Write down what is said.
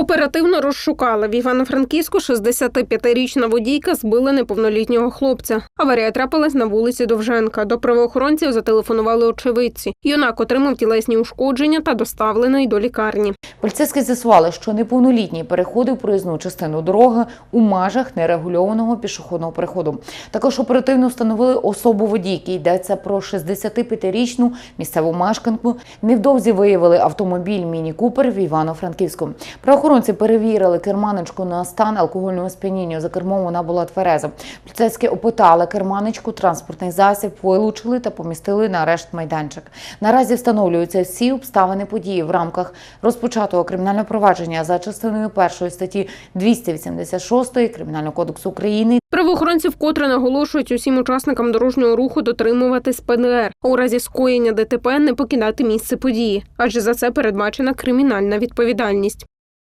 Оперативно розшукали в Івано-Франківську 65-річна водійка збила неповнолітнього хлопця. Аварія трапилась на вулиці Довженка. До правоохоронців зателефонували очевидці. Юнак отримав тілесні ушкодження та доставлений до лікарні. Поліцейські з'ясували, що неповнолітній переходив проїзну частину дороги у межах нерегульованого пішохідного переходу. Також оперативно встановили особу водійки. Йдеться про 65-річну місцеву мешканку. Невдовзі виявили автомобіль Міні Купер в Івано-Франківську. Правоохоронці перевірили керманичку на стан алкогольного сп'яніння. За кермом вона була твереза. Поліцейські опитали керманичку, транспортний засіб, вилучили та помістили на арешт майданчик. Наразі встановлюються всі обставини події в рамках розпочатого кримінального провадження за частиною першої статті 286 Кримінального кодексу України Правоохоронці вкотре наголошують усім учасникам дорожнього руху дотримуватись ПДР, у разі скоєння ДТП не покидати місце події, адже за це передбачена кримінальна відповідальність.